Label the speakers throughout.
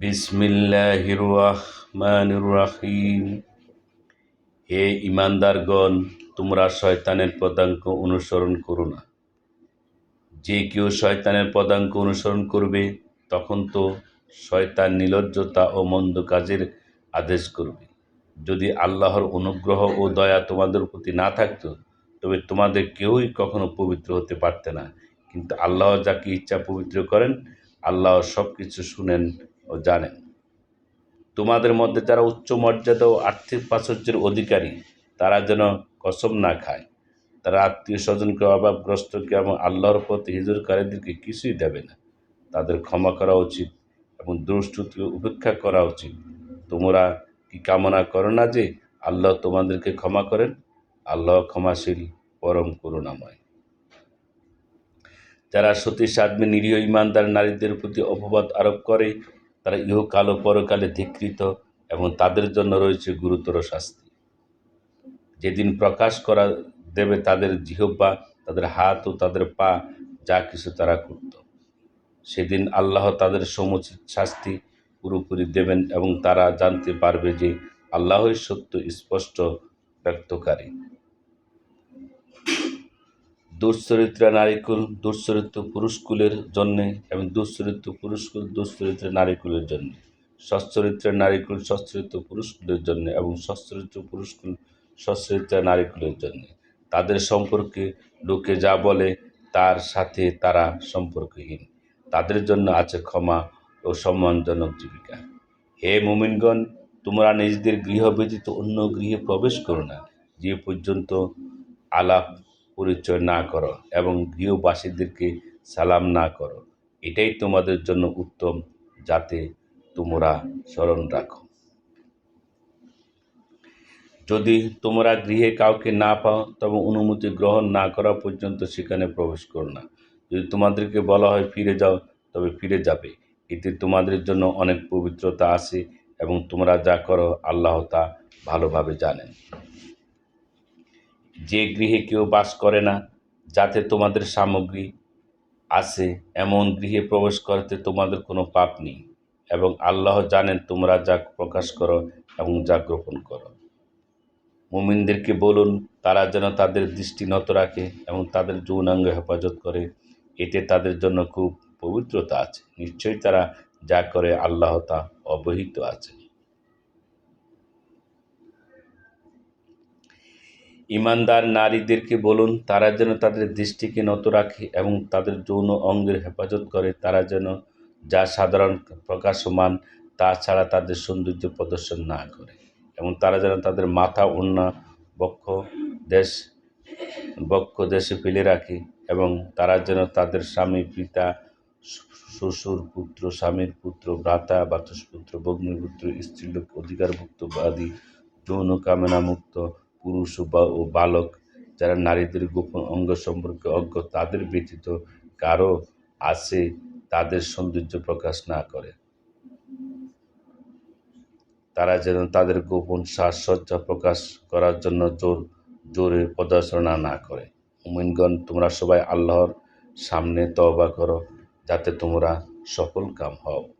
Speaker 1: বিসমিল্লাহির রহমানির রহিম হে ইমানদারগণ, তোমরা শয়তানের পদাঙ্ক অনুসরণ করো না। যে কেউ শয়তানের পদাঙ্ক অনুসরণ করবে, তখন তো শয়তান নিলজ্জতা ও মন্দ কাজের আদেশ করবে। যদি আল্লাহর অনুগ্রহ ও দয়া তোমাদের প্রতি না থাকত, তবে তোমাদের কেউই কখনো পবিত্র হতে পারতে না। কিন্তু আল্লাহ যাকে ইচ্ছা পবিত্র করেন, আল্লাহ সব কিছু শুনেন জানেন তোমাদের মধ্যে যারা উচ্চ মর্যাদা ও আর্থিক প্রাচুর্যের অধিকারী, তারা যেন কসম না খায়। তারা আত্মীয় স্বজনকে, অভাবগ্রস্তকে এবং আল্লাহর পথে হিজুরকারীদেরকে কিছুই দেবে না। তাদের ক্ষমা করা উচিত এবং দুষ্টকে উপেক্ষা করা উচিত। তোমরা কি কামনা করো না যে আল্লাহ তোমাদেরকে ক্ষমা করেন? আল্লাহ ক্ষমাশীল, পরম করুণাময়। যারা সতী সাদমী নিরীহ ইমানদার নারীদের প্রতি অপবাদ আরোপ করে তারা ইহকাল ও পরকালে ধিকৃত এবং তাদের জন্য রয়েছে গুরুতর শাস্তি। যেদিন প্রকাশ করা দেবে তাদের জিহ্বা, তাদের হাত ও তাদের পা, যা কিছু তারা করত। সেদিন আল্লাহ তাদের সমুচিত শাস্তি পুরোপুরি দেবেন এবং তারা জানতে পারবে যে আল্লাহই সত্য, স্পষ্ট ব্যক্তকারী দুশ্চরিত্র নারীকুল, দুশ্চরিত্র পুরুষকুলের জন্যে এবং দুশ্চরিত্র পুরুষকুল, দুশ্চরিত্র নারীকুলের জন্য। সচ্চরিত্রের নারীকুল, সচ্চরিত্র পুরুষকুলের জন্য এবং সচ্চরিত্র পুরুষকুল, সচ্চরিত্র নারীকুলের জন্য। তাদের সম্পর্কে লোকে যা বলে, তার সাথে তারা সম্পর্কহীন। তাদের জন্য আছে ক্ষমা ও সম্মানজনক জীবিকা। হে মুমিনগণ, তোমরা নিজেদের গৃহ ব্যতীত অন্য গৃহে প্রবেশ করো না। যে পর্যন্ত আলাপ পরিচয় না করো এবং গৃহবাসীদেরকে সালাম না করো। এটাই তোমাদের জন্য উত্তম, যাতে তোমরা স্মরণ রাখো। যদি তোমরা গৃহে কাউকে না পাও, তবে অনুমতি গ্রহণ না করা পর্যন্ত সেখানে প্রবেশ করো না। যদি তোমাদেরকে বলা হয় ফিরে যাও, তবে ফিরে যাবে। এতে তোমাদের জন্য অনেক পবিত্রতা আছে এবং তোমরা যা করো, আল্লাহ তা ভালোভাবে জানেন। যে গৃহে কেউ বাস করে না, যাতে তোমাদের সামগ্রী আছে, এমন গৃহে প্রবেশ করতে তোমাদের কোনো পাপ নেই। এবং আল্লাহ জানেন তোমরা যা প্রকাশ করো এবং যা গোপন করো। মুমিনদেরকে বলুন, তারা যেন তাদের দৃষ্টি নত রাখে এবং তাদের যৌনাঙ্গ হেফাজত করে। এতে তাদের জন্য খুব পবিত্রতা আছে। নিশ্চয়ই তারা যা করে আল্লাহ তা অবহিত আছে। ইমানদার নারীদেরকে বলুন, তারা যেন তাদের দৃষ্টিকে নত রাখে এবং তাদের যৌন অঙ্গের হেফাজত করে। তারা যেন যা সাধারণ প্রকাশমান, তা ছাড়া তাদের সৌন্দর্য প্রদর্শন না করে এবং তারা যেন তাদের মাথা অন্য বক্ষ দেশ, বক্ষ দেশে ফেলে রাখে এবং তারা যেন তাদের স্বামী, পিতা, শ্বশুর, পুত্র, স্বামীর পুত্র, ভ্রাতা বাচস্পুত্র ভগ্নিপুত্র, স্ত্রীলোক, অধিকারভুক্ত, বাদী, যৌন কামনা মুক্ত পুরুষ ও বালক যারা নারীদের গোপন অঙ্গ সম্পর্কে অজ্ঞ, তাদের ব্যতীত কারও আছে তাদের সৌন্দর্য প্রকাশ না করে। তারা যেন তাদের গোপন সাজসজ্জা প্রকাশ করার জন্য জোর, জোরে প্রদর্শনা না করে। মুমিনগণ, তোমরা সবাই আল্লাহর সামনে তওবা করো, যাতে তোমরা সফল কাম হও।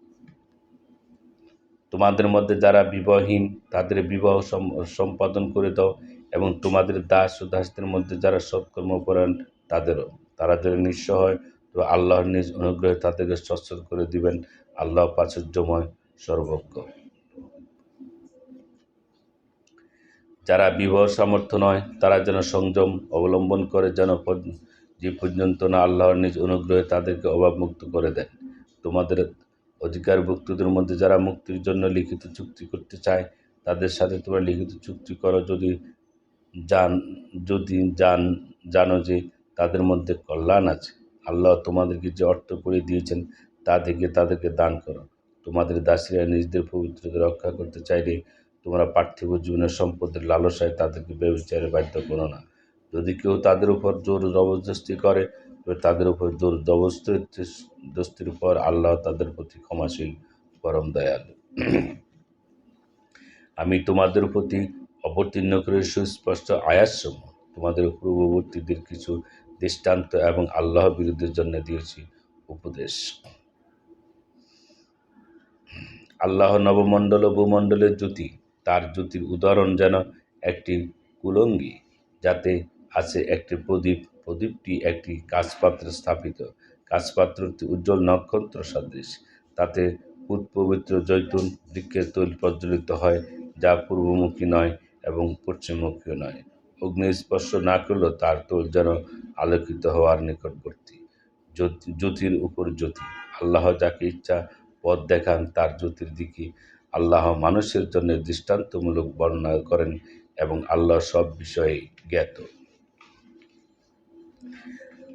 Speaker 1: তোমাদের মধ্যে যারা বিবাহহীন, তাদের বিবাহ সম্পাদন করে দাও এবং তোমাদের দাস ও দাসদের মধ্যে যারা সৎকর্ম সৎকর্মপরায়ণ তাদেরও, তারা যদি নিঃস্ব হয়। তো আল্লাহর নিজ অনুগ্রহে তাদেরকে সচ্ছল করে দিবেন। আল্লাহ প্রাচুর্যময় সর্বজ্ঞ। যারা বিবাহ সামর্থ্য নয়, তারা যেন সংযম অবলম্বন করে, যেন যে পর্যন্ত না আল্লাহর নিজ অনুগ্রহে তাদেরকে অভাবমুক্ত করে দেন। তোমাদের অধিকারভুক্তদের মধ্যে যারা মুক্তির জন্য লিখিত চুক্তি করতে চায়, তাদের সাথে তোমরা লিখিত চুক্তি করো যদি জান যদি জান, জানো যে তাদের মধ্যে কল্যাণ আছে। আল্লাহ তোমাদেরকে যে অর্থ করে দিয়েছেন, তা থেকে তাদেরকে দান করো। তোমাদের দাসীরা নিজেদের পবিত্রতা রক্ষা করতে চাইলে তোমরা পার্থিব জীবনের সম্পদের লালসায় তাদেরকে ব্যবচারে বাধ্য করো না। যদি কেউ তাদের উপর জোর জবরদস্তি করে তাদের উপর জোর জবরদস্তির উপর আল্লাহ তাদের প্রতি ক্ষমাশীল, পরম দয়ালু। আমি তোমাদের প্রতি অবতীর্ণ করে সুস্পষ্ট আয়াতসমূহ তোমাদের পূর্ববর্তীদের কিছু দৃষ্টান্ত এবং আল্লাহ বিরুদ্ধের জন্য দিয়েছি উপদেশ। আল্লাহ নবমণ্ডল ও ভূমণ্ডলের জ্যোতি, তার জ্যোতির উদাহরণ যেন একটি কুলঙ্গি, যাতে আছে একটি প্রদীপ প্রদীপটি একটি কাজপাত্রে স্থাপিত। কাজপাত্রটি উজ্জ্বল নক্ষত্র সদৃশ। তাতে পবিত্র জৈতুন বৃক্ষের তৈল প্রজ্বলিত হয়, যা পূর্বমুখী নয় এবং পশ্চিমমুখীও নয়। অগ্নি স্পর্শ না করলেও তার তোল যেন আলোকিত হওয়ার নিকটবর্তী। জ্যোতির উপর জ্যোতি। আল্লাহ যাকে ইচ্ছা পথ দেখান, তার জ্যোতির দিকে। আল্লাহ মানুষের জন্য দৃষ্টান্তমূলক বর্ণনা করেন এবং আল্লাহ সব বিষয়ে জ্ঞাত।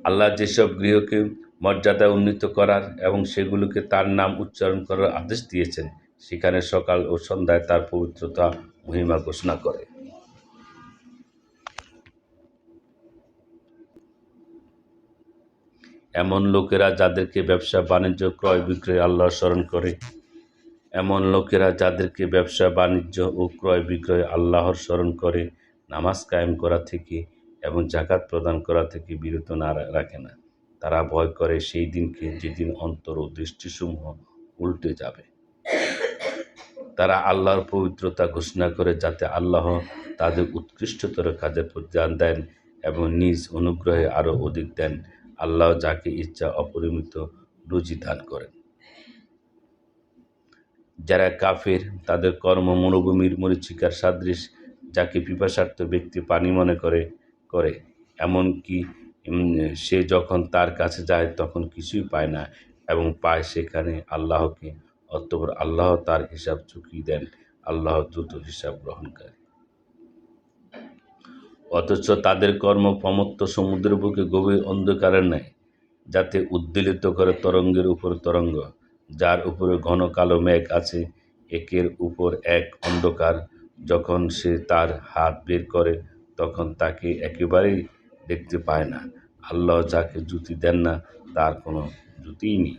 Speaker 1: আল্লাহ যেসব গৃহকে মর্যাদায় উন্নীত করার এবং সেগুলোকে তার নাম উচ্চারণ করার আদেশ দিয়েছেন, সেখানে সকাল ও সন্ধ্যায় তার পবিত্রতা মহিমা ঘোষণা করে। এমন লোকেরা যাদেরকে ব্যবসা, বাণিজ্য, ক্রয়, বিক্রয় আল্লাহ স্মরণ করে, এমন লোকেরা যাদেরকে ব্যবসা, বাণিজ্য ও ক্রয়, বিক্রয় আল্লাহর স্মরণ করে, নামাজ কায়েম করা থেকে এবং জাকাত প্রদান করা থেকে বিরত না রাখে না। তারা ভয় করে সেই দিনকে যেদিন অন্তর ও দৃষ্টিসমূহ উল্টে যাবে। তারা আল্লাহর পবিত্রতা ঘোষণা করে যাতে আল্লাহ তাদের উৎকৃষ্টতর কাজের প্রদান দেন এবং নিজ অনুগ্রহে আরও অধিক দেন। আল্লাহ যাকে ইচ্ছা অপরিমিত রুজি দান করেন। যারা কাফের, তাদের কর্ম মরুভূমির মরিচিকার সাদৃশ, যাকে পিপাসার্থ ব্যক্তি পানি মনে করে করে। এমনকি সে যখন তার কাছে যায় তখন কিছুই পায় না এবং পায় সেখানে আল্লাহকে। অতপর আল্লাহ তার হিসাব চুকিয়ে দেন, আল্লাহ দ্রুত হিসাব গ্রহণকারী। অথচ তাদের কর্ম প্রমত্ত সমুদ্রের বুকে গভীর অন্ধকারের ন্যায়, যাতে উদ্বেলিত করে তরঙ্গের উপর তরঙ্গ, যার উপরে ঘন কালো মেঘ আছে, একের উপর এক অন্ধকার, যখন সে তার হাত বের করে তখন তাকে একেবারেই দেখতে পায় না। আল্লাহ যাকে জুতি দেন না, তার কোনো জুতিই নেই।